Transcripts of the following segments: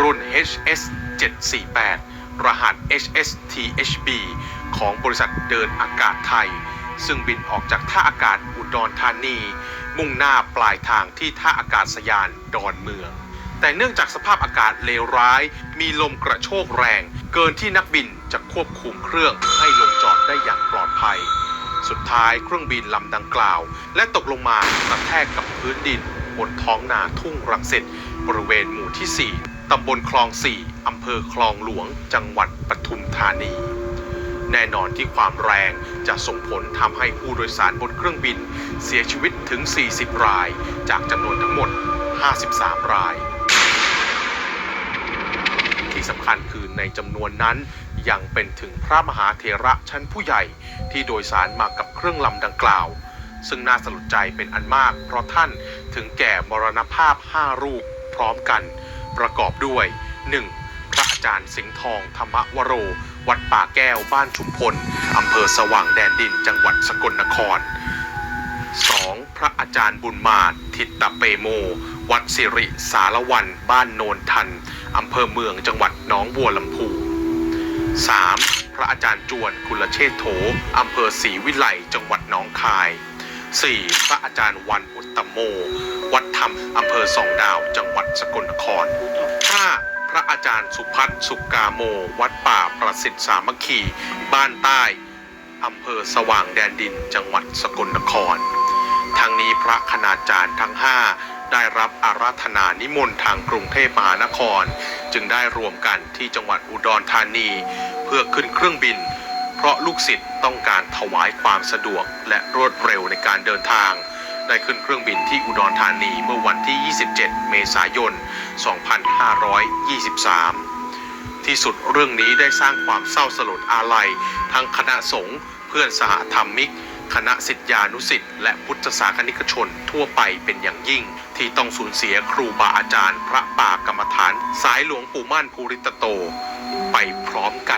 รุ่น HS 748 รหัส HSTHB ของบริษัทเดินอากาศไทย ซึ่งบินออกจากท่าอากาศอุดรธานี มุ่งหน้าปลายทางที่ท่าอากาศยานดอนเมือง แต่เนื่องจากสภาพอากาศเลวร้าย มีลมกระโชกแรง เกินที่นักบินจะควบคุมเครื่องให้ลงจอดได้อย่างปลอดภัย สุดท้ายเครื่องบินลำดังกล่าว และตกลงมากระแทกกับพื้นดินบนท้องนาทุ่งรังสิตบริเวณหมู่ที่ 4 ตำบลคลอง4อำเภอคลองหลวง จังหวัดปทุมธานี แน่นอนที่ความแรงจะส่งผลทำให้ผู้โดยสารบนเครื่องบิน เสียชีวิตถึง 40 ราย จากจำนวนทั้งหมด 53 ราย ที่สำคัญคือในจำนวนนั้นยังเป็นถึงพระมหาเถระชั้นผู้ใหญ่ที่โดยสารมากับเครื่องลำดังกล่าว ซึ่งน่าสลดใจเป็นอันมาก เพราะท่านถึงแก่มรณภาพ 5 รูปพร้อมกัน ประกอบด้วย 1. พระอาจารย์สิงห์ทองธรรมวโร วัดป่าแก้วบ้านชุมพลอำเภอสว่างแดนดินจังหวัดสกลนคร 2. พระอาจารย์บุญมาทิตตเปโม วัดสิริสารวัน บ้านโนนทันอำเภอเมืองจังหวัดหนองบัวลำพู 3. พระอาจารย์จวนกุลเชษโถอำเภอศรีวิไลจังหวัดหนองคาย 4. พระอาจารย์วันอุตตโม วัดธรรมอำเภอสองดาว จังหวัดสกลนคร 5. พระอาจารย์สุพัฒน์สุกาโม วัดป่าประสิทธิ์สามัคคี บ้านใต้อำเภอสว่างแดนดิน จังหวัดสกลนคร ทั้งนี้พระคณาจารย์ทั้ง 5 ได้รับอาราธนานิมนต์ทางกรุงเทพมหานคร จึงได้รวมกันที่จังหวัดอุดรธานี เพื่อขึ้นเครื่องบิน เพราะลูกศิษย์ต้องการถวายความสะดวกและรวดเร็วในการเดินทาง ได้ขึ้นเครื่องบินที่อุดรธานีเมื่อวันที่ 27 เมษายน 2523 ที่สุดเรื่องนี้ได้สร้างความเศร้าสลดอาลัย ทั้งคณะสงฆ์เพื่อนสหธรรมิก คณะสิทธานุสิทธิ์และพุทธศาสนิกชนทั่วไปเป็นอย่างยิ่ง ที่ต้องสูญเสียครูบาอาจารย์ พระป่ากรรมฐาน สายหลวงปู่มั่นภูริตโต ไปพร้อมกัน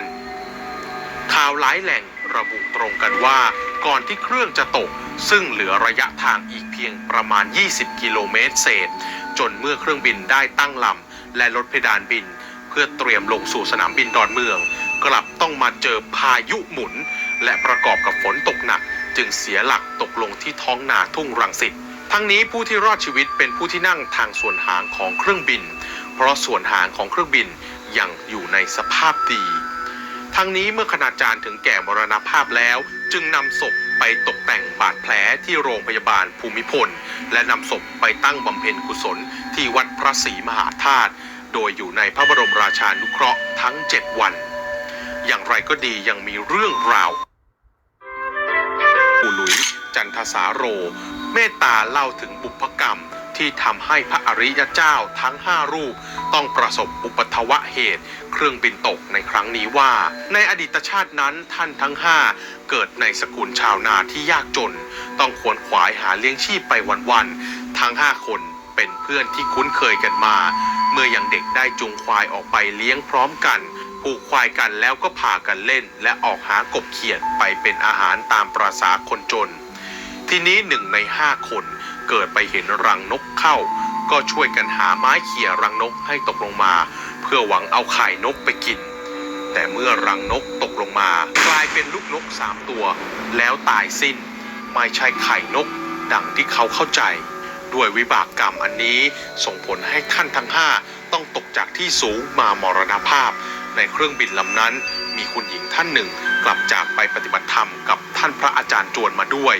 ข่าวหลายแหล่งระบุตรงกันว่า ก่อนที่เครื่องจะตก ซึ่งเหลือระยะทางอีกเพียงประมาณ 20 กิโลเมตรเศษ จนเมื่อเครื่องบินได้ตั้งลำและลดเพดานบิน เพื่อเตรียมลงสู่สนามบินดอนเมือง กลับต้องมาเจอพายุหมุน และประกอบกับฝนตกหนัก จึงเสียหลักตกลงที่ท้องนาทุ่งรังสิตทั้งนี้ผู้ที่รอดชีวิตเป็นผู้ที่นั่งทางส่วนหางของเครื่องบิน เพราะส่วนหางของเครื่องบินยังอยู่ในสภาพดี ทั้งนี้เมื่อคณาจารย์ถึงแก่มรณภาพแล้ว จึงนำศพไปตกแต่งบาดแผลที่โรงพยาบาลภูมิพล และนำศพไปตั้งบำเพ็ญกุศลที่วัดพระศรีมหาธาตุโดยอยู่ในพระบรมราชานุเคราะห์ทั้ง 7 วัน อย่างไรก็ดียังมีเรื่องราวปูหลุยจันทสาโร เมตตาเล่าถึงบุพกรรม ที่ทำให้พระอริยเจ้าทั้ง 5 รูป ต้องประสบอุปทวะเหตุ เครื่องบินตกในครั้งนี้ว่า ในอดีตชาตินั้นท่านทั้ง 5 เกิดในสกุลชาวนาที่ยากจน ต้องขวนขวายหาเลี้ยงชีพไปวันๆทั้ง 5 คนเป็นเพื่อนที่คุ้นเคยกันมา เมื่อยังเด็กได้จูงควายออกไปเลี้ยงพร้อมกันผูกควายกันแล้วก็พากันเล่น และออกหากบเขียดไปเป็นอาหารตามประษาคนจน ทีนี้หนึ่งในห้าคน เกิดไปเห็นรังนกเข้า ก็ช่วยกันหาไม้เขี่ยรังนกให้ตกลงมา เพื่อหวังเอาไข่นกไปกิน แต่เมื่อรังนกตกลงมา กลายเป็นลูกนกสามตัว แล้วตายสิ้น ไม่ใช่ไข่นก ดังที่เขาเข้าใจ ด้วยวิบากกรรมอันนี้ส่งผลให้ท่านทั้งห้าต้องตกจากที่สูงมามรณภาพ ในเครื่องบินลำนั้น มีคุณหญิงท่านหนึ่งกลับจากไปปฏิบัติธรรมกับ ท่านพระอาจารย์จวนมาด้วย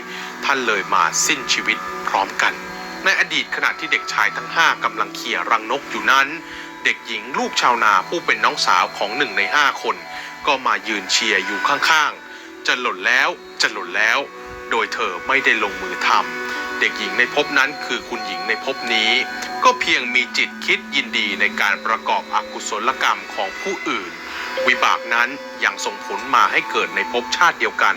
ท่านเลยมาสิ้นชีวิตพร้อมกัน ในอดีตขณะที่เด็กชายทั้งห้ากำลังเขี่ยรังนกอยู่นั้น เด็กหญิงลูกชาวนาผู้เป็นน้องสาวของหนึ่งในห้าคน ก็มายืนเชียร์อยู่ข้างๆ จะหล่นแล้วจะหล่นแล้ว โดยเธอไม่ได้ลงมือทำเด็กหญิงในภพนั้นคือคุณหญิงในภพนี้ ก็เพียงมีจิตคิดยินดีในการประกอบอกุศลกรรมของผู้อื่นวิบากนั้นยังส่งผลมาให้เกิดในภพชาติเดียวกัน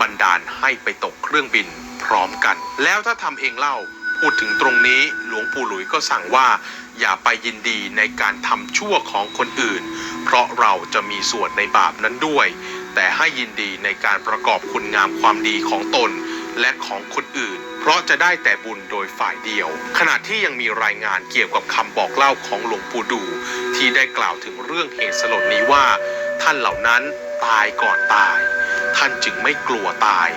บันดาลให้ไปตกเครื่องบินพร้อมกัน แล้วถ้าทำเองเล่าพูดถึงตรงนี้หลวงปู่หลุยก็สั่งว่า อย่าไปยินดีในการทำชั่วของคนอื่น เพราะเราจะมีส่วนในบาปนั้นด้วย แต่ให้ยินดีในการประกอบคุณงามความดีของตน และของคนอื่น เพราะจะได้แต่บุญโดยฝ่ายเดียว ขณะที่ยังมีรายงานเกี่ยวกับคำบอกเล่าของหลวงปู่ดู ที่ได้กล่าวถึงเรื่องเหตุสลดนี้ว่า ท่านเหล่านั้นตายก่อนตาย ท่านจึงไม่กลัวตาย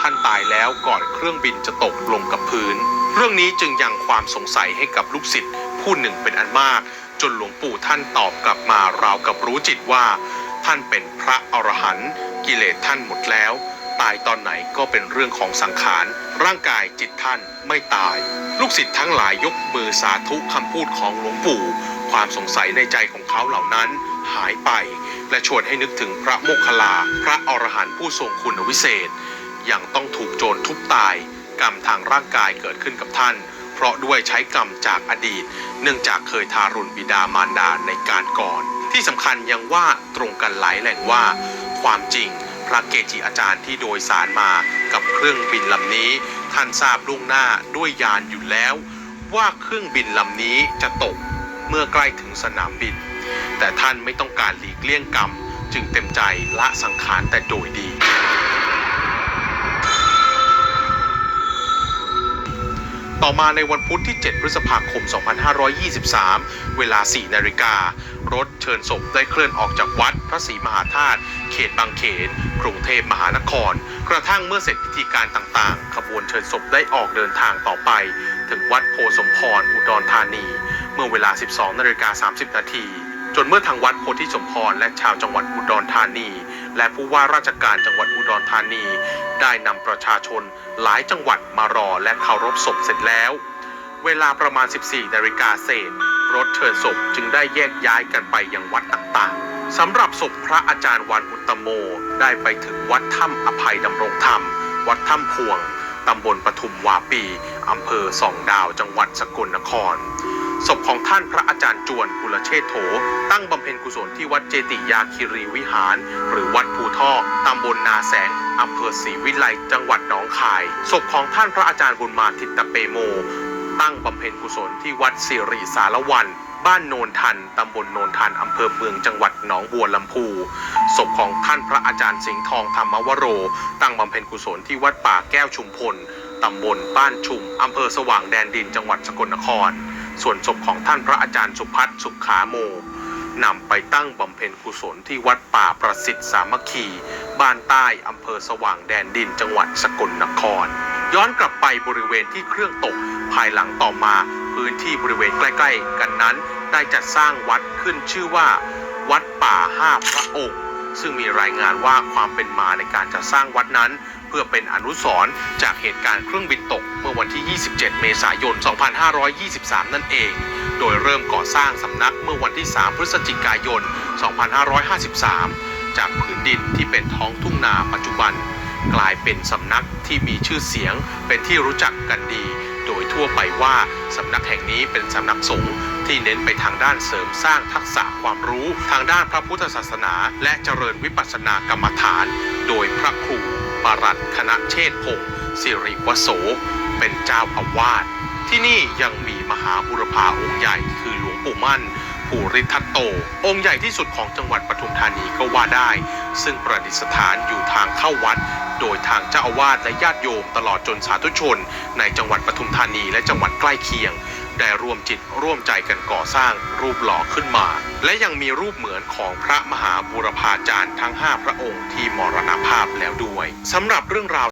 ท่านตายแล้วก่อนเครื่องบินจะตกลงกับพื้น เรื่องนี้จึงยังความสงสัยให้กับลูกศิษย์ผู้หนึ่งเป็นอันมาก จนหลวงปู่ท่านตอบกลับมาราวกับรู้จิตว่า ท่านเป็นพระอรหันต์กิเลสท่านหมดแล้ว ตายตอนไหนก็เป็นเรื่องของสังขาร ร่างกายจิตท่านไม่ตาย ลูกศิษย์ทั้งหลายยกมือสาธุคำพูดของหลวงปู่ ความสงสัยในใจของเขาเหล่านั้นหายไป และชวนให้นึกถึงพระโมคคัลลา พระอรหันต์ผู้ทรงคุณวิเศษ ยังต้องถูกโจรทุบตาย กรรมทางร่างกายเกิดขึ้นกับท่าน เพราะด้วยใช้กรรมจากอดีต เนื่องจากเคยทารุณบิดามารดาในการก่อน ที่สำคัญยังว่าตรงกันหลายแหล่งว่า ความจริงพระเกจิอาจารย์ที่โดยสารมากับเครื่องบินลำนี้ ท่านทราบล่วงหน้าด้วยยานอยู่แล้ว ว่าเครื่องบินลำนี้จะตก เมื่อใกล้ถึงสนามบิน แต่ท่านไม่ต้องการหลีกเลี่ยงกรรม จึงเต็มใจละสังขารแต่โดยดี ต่อมาในวันพุธที่ 7 พฤษภาคม 2523 เวลา 4 นาฬิกา รถเชิญศพได้เคลื่อนออกจากวัดพระศรีมหาธาตุเขตบางเขน กรุงเทพมหานคร กระทั่งเมื่อเสร็จพิธีการต่างๆ ขบวนเชิญศพได้ออกเดินทางต่อไป ถึงวัดโพสมพรอุดรธานี เมื่อเวลา 12นาฬิกา30 นาที จนเมื่อทางวัดโพธิสมพรและชาวจังหวัดอุดรธานี และผู้ว่าราชการจังหวัดอุดรธานี ได้นำประชาชนหลายจังหวัดมารอและเคารพศพเสร็จแล้ว เวลาประมาณ 14นาฬิกาเศษ รถเชิญศพจึงได้แยกย้ายกันไปยังวัดต่างๆสำหรับศพพระอาจารย์วันอุตโม ได้ไปถึงวัดถ้ำอภัยดำรงธรรม วัดถ้ำพวงตำบลปทุมวาปี อำเภอสองดาว จังหวัดสกลนคร ศพของท่านพระอาจารย์จวนกุลเชษโถ ตั้งบำเพ็ญกุศลที่วัดเจติยาคิรีวิหาร หรือวัดภูท่อตำบลนาแสงอำเภอศรีวิไลจังหวัดหนองคาย ศพของท่านพระอาจารย์บุญมาทิตตเปโม ตั้งบำเพ็ญกุศลที่วัดสิริสารวัน บ้านโนนทัน ตำบลโนนทัน อำเภอเมืองจังหวัดหนองบัวลำพู ศพของท่านพระอาจารย์สิงห์ทองธรรมวโร ตั้งบำเพ็ญกุศลที่วัดป่าแก้วชุมพล ตำบลบ้านชุม อำเภอสว่างแดนดินจังหวัดสกลนคร ส่วนศพของท่านพระอาจารย์สุพัฒน์สุขาโมนำไปตั้งบำเพ็ญกุศลที่วัดป่าประสิทธิ์สามัคคี บ้านใต้อำเภอสว่างแดนดินจังหวัดสกลนคร ย้อนกลับไปบริเวณที่เครื่องตก ภายหลังต่อมาพื้นที่บริเวณใกล้ ๆ กันนั้น ได้จัดสร้างวัดขึ้นชื่อว่า วัดป่าห้าพระองค์ ซึ่งมีรายงานว่าความเป็นมาในการจัดสร้างวัดนั้น เพื่อเป็นอนุสรณ์จากเหตุการณ์เครื่องบินตกเมื่อวันที่ 27 เมษายน 2523 นั่นเอง โดยเริ่มก่อสร้างสำนักเมื่อวันที่ 3 พฤศจิกายน 2553 จากผืนดินที่เป็นท้องทุ่งนาปัจจุบัน กลายเป็นสำนักที่มีชื่อเสียงเป็นที่รู้จักกันดี โดยทั่วไปว่าสำนักแห่งนี้เป็นสำนักสงฆ์ ที่เน้นไปทางด้านเสริมสร้างทักษะความรู้ทางด้านพระพุทธศาสนา และเจริญวิปัสสนากรรมฐาน โดยพระครูปรัตคณะเชษพงศ์สิริวโส เป็นเจ้าอาวาสที่นี่ยังมีมหาบุรพาองค์ใหญ่คือหลวงปู่มั่นภูริทัตโต องค์ใหญ่ที่สุดของจังหวัดปทุมธานีก็ว่าได้ ซึ่งประดิษฐานอยู่ทางเข้าวัด โดยทางเจ้าอาวาสและญาติโยมตลอดจนสาธุชน ในจังหวัดปทุมธานีและจังหวัดใกล้เคียง ได้ร่วมจิตร่วมใจกันก่อสร้างรูปหล่อขึ้นมา และยังมีรูปเหมือนของพระมหาบูรพาจารย์ทั้ง 5 พระองค์ที่มรณภาพแล้วด้วยสำหรับเรื่องราว